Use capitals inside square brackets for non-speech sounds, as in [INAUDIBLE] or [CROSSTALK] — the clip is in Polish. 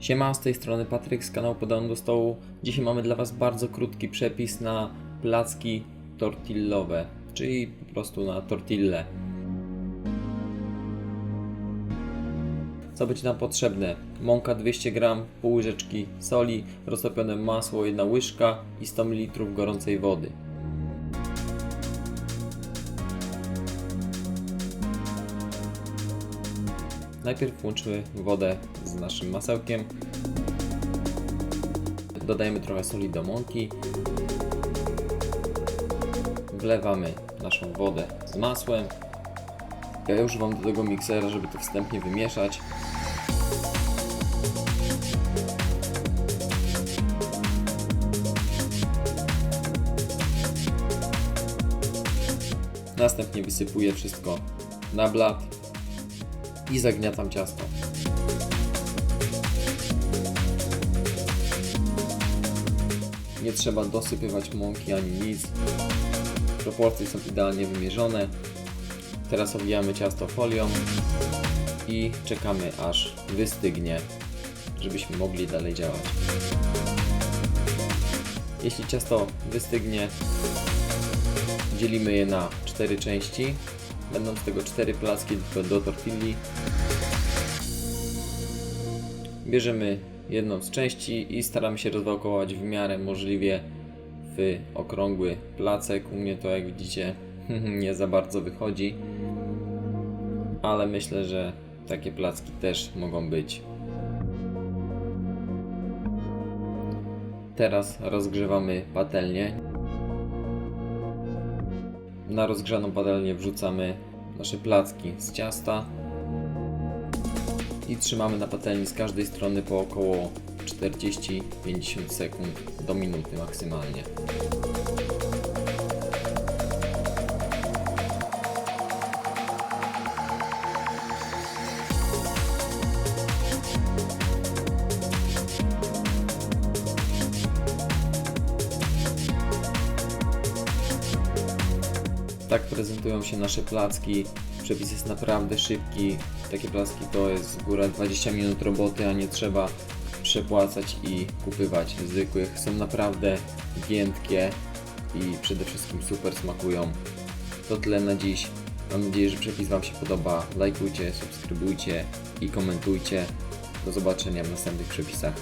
Siema, z tej strony Patryk z kanału Podałem do Stołu. Dzisiaj mamy dla Was bardzo krótki przepis na placki tortillowe, czyli po prostu na tortille. Co będzie nam potrzebne? Mąka 200 g, pół łyżeczki soli, roztopione masło 1 łyżka i 100 ml gorącej wody. Najpierw włączymy wodę z naszym masełkiem. Dodajemy trochę soli do mąki. Wlewamy naszą wodę z masłem. Ja używam do tego miksera, żeby to wstępnie wymieszać. Następnie wysypuję wszystko na blat i zagniatam ciasto. Nie trzeba dosypywać mąki ani nic. Proporcje są idealnie wymierzone. Teraz owijamy ciasto folią i czekamy aż wystygnie, żebyśmy mogli dalej działać. Jeśli ciasto wystygnie, dzielimy je na cztery części. Będą z tego cztery placki do, do tortilli. Bierzemy jedną z części i staramy się rozwałkować w miarę możliwie w okrągły placek. U mnie to jak widzicie [LAUGHS] nie za bardzo wychodzi, ale myślę, że takie placki też mogą być. Teraz rozgrzewamy patelnię. Na rozgrzaną patelnię wrzucamy nasze placki z ciasta i trzymamy na patelni z każdej strony po około 40-50 sekund do minuty maksymalnie. Tak prezentują się nasze placki. Przepis jest naprawdę szybki. Takie placki to jest góra 20 minut roboty, a nie trzeba przepłacać i kupywać zwykłych. Są naprawdę giętkie i przede wszystkim super smakują. To tyle na dziś. Mam nadzieję, że przepis Wam się podoba. Lajkujcie, subskrybujcie i komentujcie. Do zobaczenia w następnych przepisach.